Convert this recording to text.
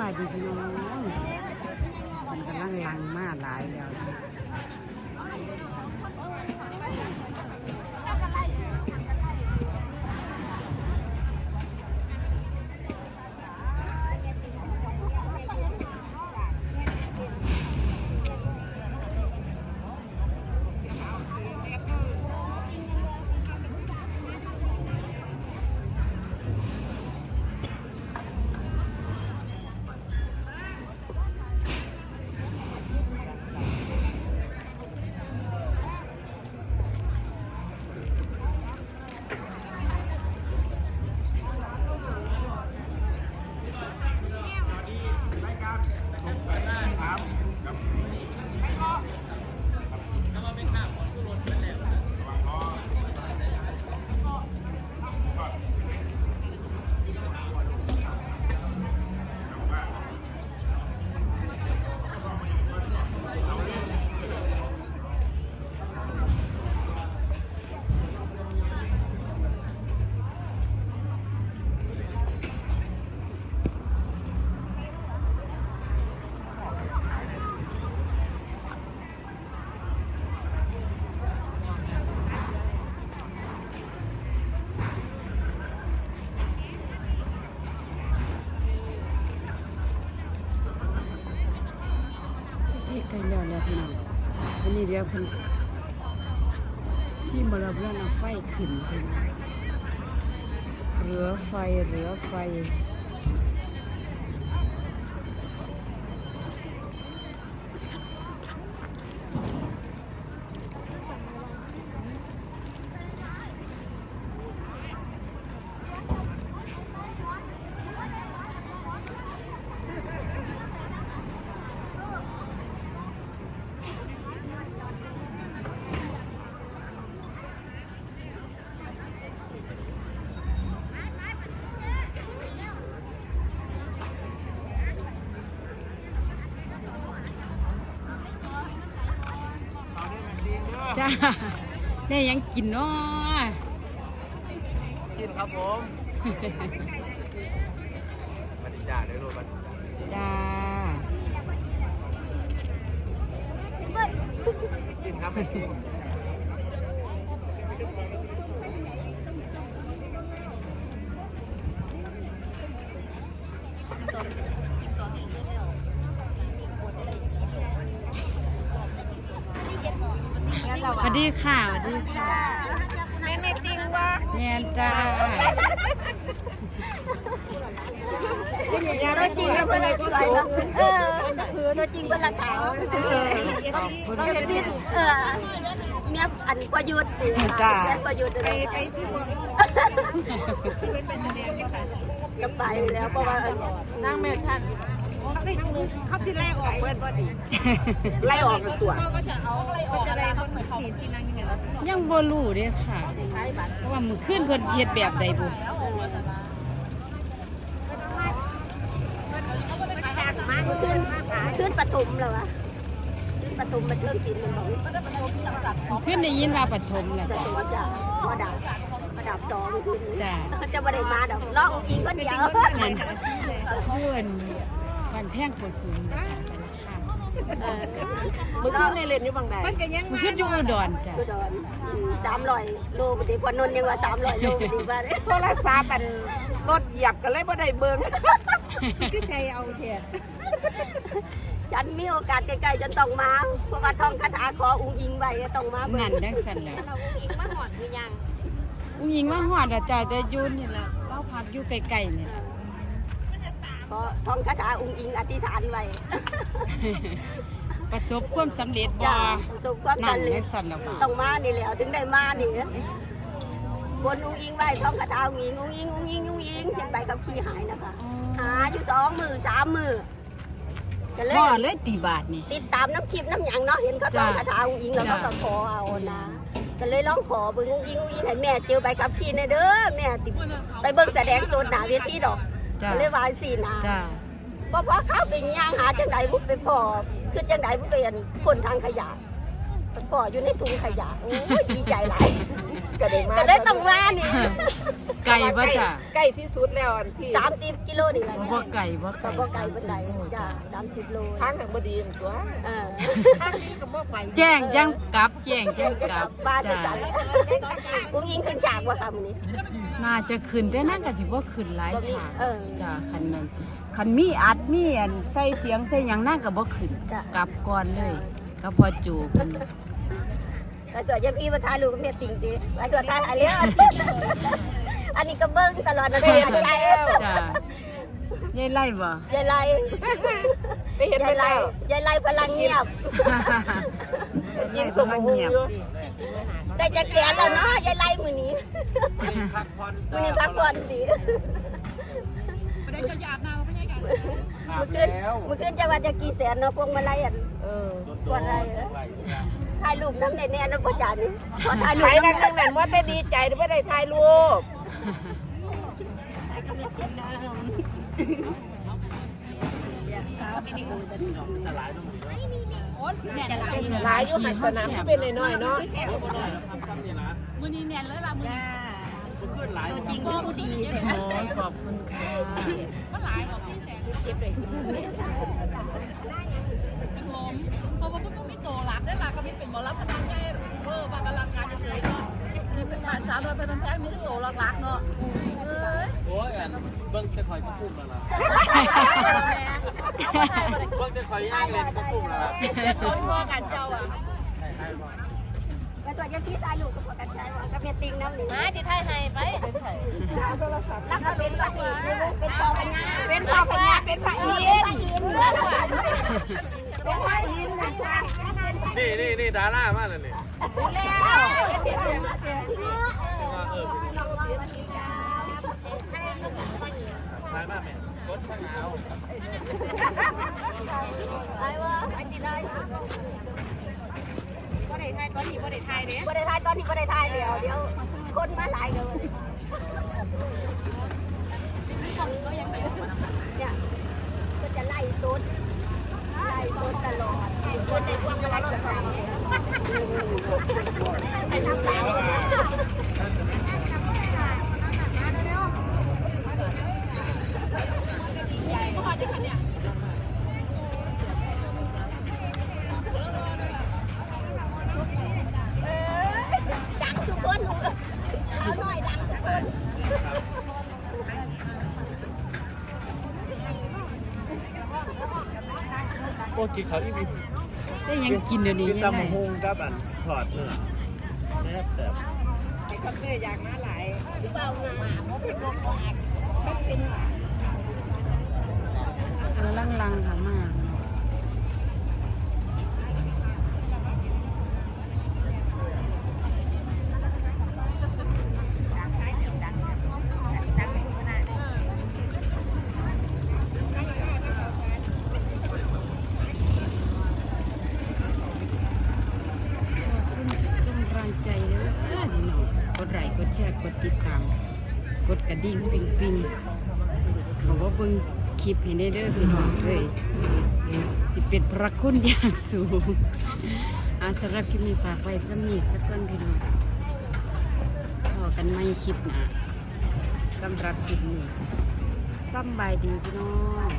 บายดีพี่น้องมันกำลังลังมากหลายแล้ว ดี๋ยวเพิ่นที่มรเพื่อนเอาไฟขึ้นเพิ่นเรือไฟเหลือไฟ จ้าได้หยังกินเนาะกินครับผมมาดิจ่าได้รู้มันจ้ากินครับไม่กิน ส วัสดีค่ะสวัสดีค่ะแม่ไม่จริงวะแมนจ้าตัวจริงแล้วเป็นอะไรก็ไรนะเออคือตัวจริงเป็นหลักฐานเออต้องเห็นดิเออเมียอันประยุทธ์เมียประยุทธ์ไปไปที่วงที่เป็นเป็นแสดงค่ะก็ไปแล้วเพราะว่านั่งแม่ชัน เขาที่ไล่ออกเพื่อนพอดีไล่ออกตัวก็จะเอาไล่ออกอะไรคนเหมือนเขาที่นั่งอยู่เนี่ยยังบ่รู้เด้ค่ะใช้บัตรเพราะว่ามือขึ้นเพิ่นเฮ็ดแบบใดบุมันขึ้นมันขึ้นปฐมแล้ววะขึ้นปฐมมาเชิงกินมันบอกมือขึ้นได้ยินว่าปฐมแล้วจะจ้ะถึงจะมาดับมาดับสองขึ้นจ้าจะมาได้มาดอกลองกินคนเดียวนั่นเพื่อนบ้านแพงโกสูงจ้ะสารคามมือขึ้นในเลนอยู่บางใดมือขึ้นอยู่อุดรจ้ะคือดอนสามร้อยโลปฏิพนนท์ยังว่าสามร้อยโลปฏิบัติโทรศัพท์อันรถเหยียบกันเลยบ่ได้เบิ่งคือใจเอาเถอะฉันมีโอกาสใกล้ๆจะต้องมาเพราะว่าท่องคาถาขออุ้งอิงไว้ก็ต้องมาเบิ่นั่งนจังซั่นแหล้วเราอุ้งอิงมาหอดหรือยัง ผู้หญิงมาฮอดอะจ้ะแต่อยู่นี่ล่ะเราพักอยู่ไกลๆนี่ข อท่องคาถาอุ้งอิงอธิษฐานไว้ประสบความสำเร็จบ่จ้าประสบความนั่นสำเร็จัจงซั่นแล้วบ่ต้องมานี่แหล้วถึงได้มานี่บนอุ้งอิงไว้ท่องคาถาอุ้งอิงอุ้งอิงอุ้งอิงอุ้งอิงเห็นไปกับขี้หายนะคะ หาอยู่สองมือสามมือก็เลยพ่อเลยตีบาทนี่ ติดตามน้ำคลิปน้ำหยังเนาะเห็นเขาท่องจ้ะคาถาอุ้งอิงแล้วก็จ้ะ ก็ขอเอานะก็เลยร้องขอเบิ่งอุ้งอิงอุ้งอิงให้แม่เจอใบกับขี้ในเด้อแม่ติไปเบิ่งแสดงโซนหนาเวทีดอก จ้าก็เลยวายสีนาจ้า เพราะว่าเขาเป็นย่างหาจังไดบุไปพอคือจังไดบุเป็นคนทางขยะไปพออยู่ในถุงขยะโอ้ยดีใจหลายก็ได้มาก็เลยต้องมานี่ ไก่บ่จ้ะ ใกล้ที่สุดแล้วอันที่สามสิบกิโลนี่แหละบ่ไก่บ่ก็ไก่บ่ไกลบันได30โลจ้าสามสิบโลทางทางบดีมตัวเออแจ้งจังกลับแจ้งจังกลับบ้านจะจ้ะสั่นกุ้งยิงขึ้นฉากว่าค่ะมื้อนี้น่าจะขึ้นแต่นั่นก็สิบ่ขึ้นหลายฉากเออจ้ะคันนั้นคันมีอัดมีอันใส่เสียงใส่หยังนั่นก็บ่ขึ้นจ้ะกลับก่อนเลยก็พอจูเพิ่นแล้วตัวเจ้าพี่มาถ่ายรูปกับเมียติงดิแล้วตัวถ่ายอะไรอะ อันนี้ก็เบิ่งตลอดนะตัวใจจ้ะยายไล่บ่ยายไล่ไปเห็นไปยายไล่แล้วยายไล่พลังเงียบกินสมมุงอยู่แต่จะแสนแล้วเนาะยายไล่มื้อนี้พักผ่อนมื้อนี้พักผ่อนดีอาบเมื่อคืนแล้วเมื่อคืนจะว่าจะกี่แสนเนาะพวงมาลัยอันเออก่อนอะไรเหรอถ่ายรูปน้ำในแน่นะพ่อจ๋านี่ขอถ่ายรูไปปนั่งน้ำนั่งนั่นว่าแต่ดีใจไม่ได้ถ่ายรูป หลายอยู่หัดสนามที่เป็นน้อยๆเนาะจริงก็ดีโอ้ยขอบคุณค่ะเพราะว่าพวกมันไม่โตหลักได้หลักก็ไม่เป็นหมอรับพนันไงเออว่ากำลังการเฉยเนาะนี่เป็นสาวโดยเป็นแพ้มีที่โตหลักๆเนาะเอ้ย โอ้ยอัน เบิ้งจะคอยกระพุ่มแล้วล่ะเบิ้งจะคอยย่างเล่นกระพุ่มแล้วล่ะคนพอกันเจ้าอะแล้วตัวจะที่ถ่ายรูปกับพ่อกันใจว่ากับเมียติงน้ำนี่มาที่ไทยให้ไปแล้วก็เป็นพระอีกเป็นปอปัญญาเป็นพ่อพญาเป็นพระอินทร์พระอินทร์เลือดหวานเป็นพระอินทร์นะคะนี่นี่นี่ดารามาแล้วนี่ถ่าย ไปว่าไปติดได้บ่ได้ไทยตอนนี้บ่ได้ไทยเด้บ่ได้ถ่ายตอนนี้บ่ได้ถ่ายเดี๋ยวเดี๋ยวคนมาหลายเลยเนี่ยก็จะไล่ต้นไล่ต้นตลอดต้นในพวกอะไรจะทำไปทำตามดังทุกคนเอาหน่ อยดังทุกคนโอ้กินเขาอีมีได้ยังกินเดี๋ยวนี้กินยังไงตำหงกับอันถอดเนื้อแซ่บแซ่บไอ้คอนเตอร์อยากมาหลายเบาหนาเพราะเป็นโรคปอดกำลังลังค่ะมาก กำลังใจเด้อพี่น้องกดไลค์กดแชร์กดติดตาม กดกระดิ่งปิงปิงเขาว่าเบิ่งคลิปให้ได้เด้อพี่น้องเอ้ยสิเป็นพระคุณอย่างสูงอาสำหรับคลิปนี้ฝากไว้สำนีสักก่อนพี่น้องพอกันไม่คลิปนะสำหรับคลิปนี้สำบายดีพี่น้อง